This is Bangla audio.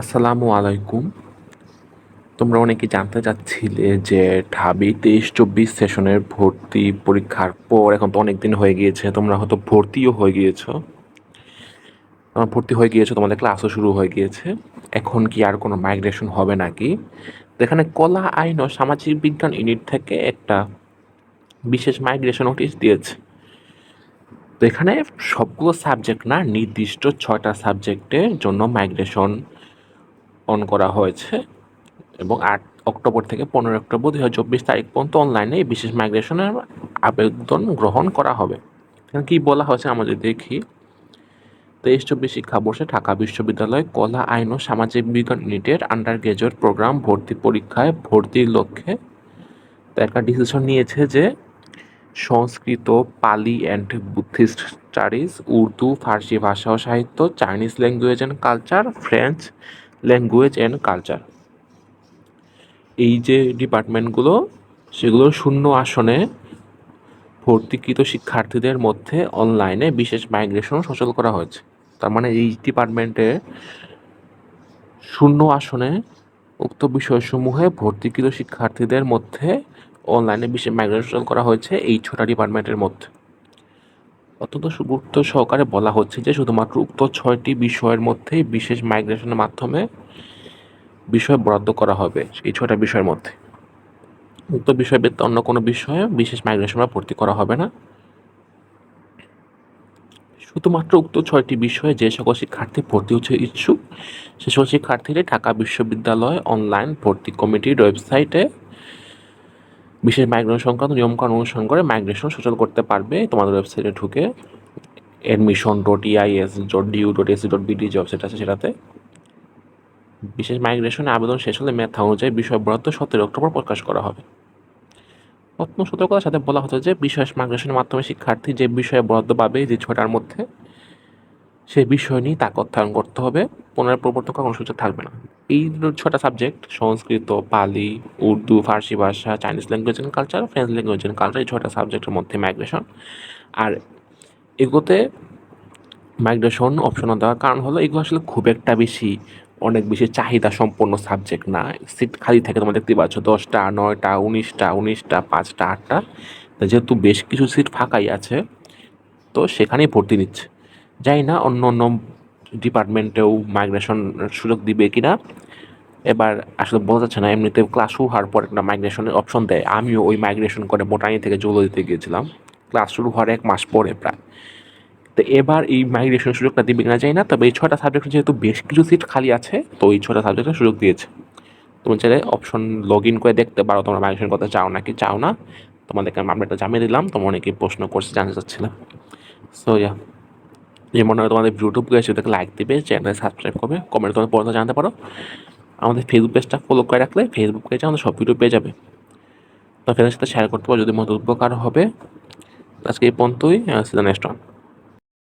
আসসালামু আলাইকুম। তোমরা অনেকে জানতে চাচ্ছিলে যে ঢাবি তেইশ চব্বিশ সেশনের ভর্তি পরীক্ষার পর এখন তো অনেক দিন হয়ে গিয়েছে, তোমরা হয়তো ভর্তিও হয়ে গিয়েছো। তোমরা ভর্তি হয়ে গিয়েছো, তোমাদের ক্লাসও শুরু হয়ে গিয়েছে। এখন কি আর কোনো মাইগ্রেশন হবে নাকি? এখানে কলা, আইন ও সামাজিক বিজ্ঞান ইউনিট থেকে একটা বিশেষ মাইগ্রেশন নোটিশ দিয়েছে। তো এখানে সবগুলো সাবজেক্ট না, নির্দিষ্ট ছয়টা সাবজেক্টের জন্য মাইগ্রেশন অন করা হয়েছে এবং আট অক্টোবর থেকে পনেরো অক্টোবর হাজার চব্বিশ তারিখ পর্যন্ত অনলাইনে বিশেষ মাইগ্রেশনের আবেদন গ্রহণ করা হবে। এখানে কী বলা হয়েছে আমাদের দেখি, তেইশ চব্বিশ শিক্ষাবর্ষে ঢাকা বিশ্ববিদ্যালয় কলা, আইন ও সামাজিক বিজ্ঞান ইউনিটের আন্ডার গ্রাজুয়েট প্রোগ্রাম ভর্তি পরীক্ষায় ভর্তির লক্ষ্যে একটা ডিসিশন নিয়েছে যে Sanskrit, Pali and Buddhist studies Urdu, Farsi ভাষা ও সাহিত্য Chinese language and culture French language and culture এই যে ডিপার্টমেন্টগুলো, সেগুলো শূন্য আসনে ভর্তিকৃত শিক্ষার্থীদের মধ্যে অনলাইনে বিশেষ মাইগ্রেশন সচল করা হয়েছে। তার মানে এই ডিপার্টমেন্টে শূন্য আসনে উক্ত বিষয়সমূহে ভর্তিকৃত শিক্ষার্থীদের মধ্যে অনলাইনে বিশেষ মাইগ্রেশন করা হয়েছে এই ছটা ডিপার্টমেন্টের মধ্যে। অত্যন্ত গুরুত্ব সহকারে বলা হচ্ছে যে শুধুমাত্র উক্ত ছয়টি বিষয়ের মধ্যেই বিশেষ মাইগ্রেশনের মাধ্যমে বিষয় বরাদ্দ করা হবে, এই ছয়টা বিষয়ের মধ্যে। উক্ত বিষয় ব্যতীত অন্য কোনো বিষয়ে বিশেষ মাইগ্রেশন বা ভর্তি করা হবে না। শুধুমাত্র উক্ত ছয়টি বিষয়ে যে সকল শিক্ষার্থী ভর্তি হচ্ছে ইচ্ছুক, সে সকল শিক্ষার্থীরা ঢাকা বিশ্ববিদ্যালয় অনলাইন ভর্তি কমিটির ওয়েবসাইটে বিশেষ মাইগ্রেশন সংক্রান্ত নিয়মকানুন অনুসরণ করে মাইগ্রেশন সচল করতে পারবে। তোমাদের ওয়েবসাইটে ঢুকে admission dot EIS dot DU dot AC dot BD যে ওয়েবসাইট আছে সেটাতে। বিশেষ মাইগ্রেশনে আবেদন শেষ হলে মেধা অনুযায়ী বিষয় বরাদ্দ সতেরো অক্টোবর প্রকাশ করা হবে। প্রত্ন সতর্কতার সাথে বলা হতো যে বিশেষ মাইগ্রেশনের মাধ্যমে শিক্ষার্থী যে বিষয়ে বরাদ্দ পাবে যে ছটার মধ্যে, সে বিষয় নিয়ে তাকে অধ্যয়ন করতে হবে। পুনরায় কোনো সুযোগ থাকবে না। এই ছটা সাবজেক্ট সংস্কৃত পালি উর্দু, ফার্সি ভাষা Chinese language and culture French language and culture এই ছটা সাবজেক্টের মধ্যে মাইগ্রেশন আর এগুলোতে মাইগ্রেশন অপশন দেওয়ার কারণ হলো এগুলো আসলে খুব একটা বেশি, অনেক বেশি চাহিদা সম্পন্ন সাবজেক্ট না। সিট খালি থাকে তোমরা দেখতে পাচ্ছ, দশটা, নয়টা, উনিশটা উনিশটা, পাঁচটা, আটটা। যেহেতু বেশ কিছু সিট ফাঁকাই আছে, তো সেখানেই ভর্তি নিচ্ছে। যাই না, অন্য অন্য ডিপার্টমেন্টেও মাইগ্রেশন সুযোগ দিবে কি না এবার আসলে বোঝা যাচ্ছে না, এমনিতে ক্লাস শুরু হওয়ার পর একটা মাইগ্রেশনের অপশন দেয়। আমিও ওই মাইগ্রেশন করে বোটানি থেকে দিতে গিয়েছিলাম। ক্লাস শুরু হওয়ার এক মাস পরে প্রায়। তো এবার এই মাইগ্রেশন সুযোগটা দিবে কিনা যায় না, তবে এই ছটা সাবজেক্ট যেহেতু বেশ কিছু সিট খালি আছে, তো এই ছটা সাবজেক্টের সুযোগ দিয়েছে। তুমি চাইলে অপশন লগ ইন করে দেখতে পারো তোমরা মাইগ্রেশন করতে চাও নাকি চাও না। তোমাদেরকে আমি আপডেটটা জানিয়ে দিলাম, তোমরা অনেকেই প্রশ্ন করছে, জানতে চাচ্ছিলাম। সো ইয়া যে মনে হয় তোমাদের ইউটিউব গেছে ওদেরকে লাইক দেবে চ্যানেলে সাবস্ক্রাইব করবে কমেন্ট তোমার পড়তে জানতে পারো। আমাদের ফেসবুক পেজটা ফলো করে রাখলে ফেসবুক পেজে আমাদের সব ভিডিও পেয়ে যাবে। তো ফ্রেন্ডের সাথে শেয়ার করতে পারো যদি মতো উপকার হবে। আজকে এই পর্যন্তই সিজন নেক্সট